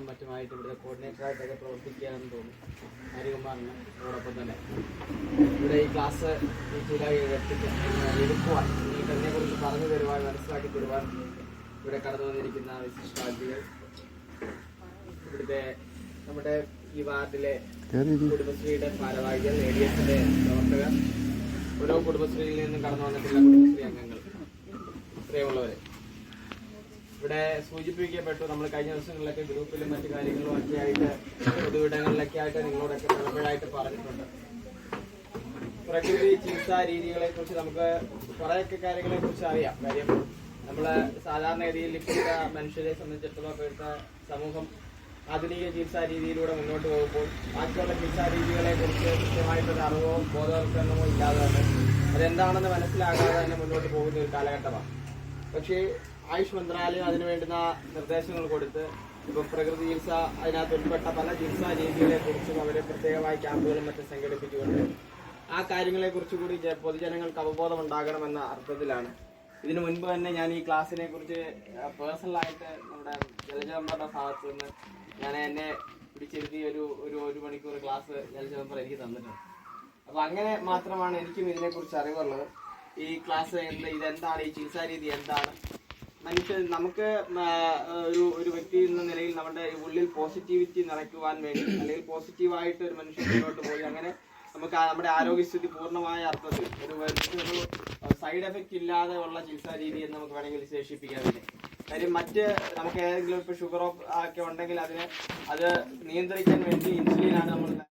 ക്യാമ്പുകളും മറ്റുമായിട്ട് ഇവിടെ കോർഡിനേറ്ററായിട്ടൊക്കെ പ്രവർത്തിക്കുകയാണെന്ന് തോന്നുന്നു. ഹരികുമാറിന് അതോടൊപ്പം തന്നെ ഇവിടെ ഈ ക്ലാസ് എടുക്കുവാൻ ഈ നിങ്ങൾക്ക് അതിനെക്കുറിച്ച് പറഞ്ഞു തരുവാൻ മനസ്സിലാക്കി തരുവാൻ ഇവിടെ കടന്നു വന്നിരിക്കുന്ന വിശിഷ്ടാതിഥികൾ. ഇവിടുത്തെ നമ്മുടെ ഈ വാർഡിലെ കുടുംബശ്രീയുടെ ഭാരവാഹികൾ എ ഡി എഫിന്റെ പ്രവർത്തകർ. ഓരോ കുടുംബശ്രീയിൽ നിന്നും കടന്നു വന്നിട്ടുള്ള കുടുംബശ്രീ അംഗങ്ങൾ. പ്രിയമുള്ളവരെ ഇവിടെ സൂചിപ്പിക്കപ്പെട്ടു നമ്മൾ കഴിഞ്ഞ ദിവസങ്ങളിലൊക്കെ ഗ്രൂപ്പിലും മറ്റു കാര്യങ്ങളും ഒക്കെ ആയിട്ട് പൊതുവിടങ്ങളിലൊക്കെ ആയിട്ട് നിങ്ങളോടൊക്കെ പലപ്പോഴായിട്ട് പറഞ്ഞിട്ടുണ്ട്. പ്രകൃതി ചികിത്സാ രീതികളെ കുറിച്ച് നമുക്ക് കുറേയൊക്കെ കാര്യങ്ങളെ കുറിച്ച് അറിയാം. കാര്യം നമ്മൾ സാധാരണഗതിയിൽ ഇപ്പോഴത്തെ മനുഷ്യരെ സംബന്ധിച്ചിടത്തോളം ഇപ്പോഴത്തെ സമൂഹം ആധുനിക ചികിത്സാ രീതിയിലൂടെ മുന്നോട്ട് പോകുമ്പോൾ ബാക്കിയുള്ള ചികിത്സാ രീതികളെ കുറിച്ച് കൃത്യമായിട്ടൊരു അറിവോ ബോധവൽക്കരണമോ ഇല്ലാതെ തന്നെ അതെന്താണെന്ന് മനസ്സിലാകാതെ തന്നെ മുന്നോട്ട് പോകുന്ന ഒരു കാലഘട്ടമാണ്. പക്ഷേ ആയുഷ് മന്ത്രാലയം അതിനു വേണ്ടുന്ന നിർദ്ദേശങ്ങൾ കൊടുത്ത് ഇപ്പൊ പ്രകൃതി ചികിത്സ അതിനകത്ത് ഉൾപ്പെട്ട പല ചികിത്സാ രീതികളെ കുറിച്ചും അവരെ പ്രത്യേകമായി ക്യാമ്പുകളും മറ്റും സംഘടിപ്പിച്ചുകൊണ്ട് ആ കാര്യങ്ങളെ കുറിച്ച് കൂടി പൊതുജനങ്ങൾക്ക് അവബോധം ഉണ്ടാകണമെന്ന അർത്ഥത്തിലാണ്. ഇതിനു മുൻപ് തന്നെ ഞാൻ ഈ ക്ലാസ്സിനെ കുറിച്ച് പേഴ്സണലായിട്ട് നമ്മുടെ ജലജമ്പറുടെ ഭാഗത്തു നിന്ന് ഞാൻ എന്നെ പിടിച്ചിരുത്തി ഒരു ഒരു ഒരു മണിക്കൂർ ക്ലാസ് ജലജമ്പർ എനിക്ക് തന്നിട്ടുണ്ട്. അപ്പൊ അങ്ങനെ മാത്രമാണ് എനിക്കും ഇതിനെക്കുറിച്ച് അറിവുള്ളത്. ഈ ക്ലാസ് എന്ത് ഇതെന്താണ്? ഈ ചികിത്സാ രീതി എന്താണ്? മനുഷ്യൻ നമുക്ക് ഒരു ഒരു വ്യക്തി എന്ന നിലയിൽ നമ്മുടെ ഉള്ളിൽ പോസിറ്റിവിറ്റി നിറയ്ക്കുവാൻ വേണ്ടി അല്ലെങ്കിൽ പോസിറ്റീവായിട്ട് ഒരു മനുഷ്യൻ മുന്നോട്ട് പോയി. അങ്ങനെ നമുക്ക് നമ്മുടെ ആരോഗ്യസ്ഥിതി പൂർണമായ അർത്ഥത്തിൽ ഒരു ഒരു സൈഡ് എഫക്റ്റ് ഇല്ലാതെ ഉള്ള ചികിത്സാ രീതി എന്ന് നമുക്ക് വേണമെങ്കിൽ വിശേഷിപ്പിക്കാൻ ഇതിനെ കാര്യം മറ്റ് നമുക്ക് ഏതെങ്കിലും ഇപ്പൊ ഷുഗറോ ഒക്കെ ഉണ്ടെങ്കിൽ അതിനെ അത് നിയന്ത്രിക്കാൻ വേണ്ടി ഇൻസുലിനാണ് നമ്മൾ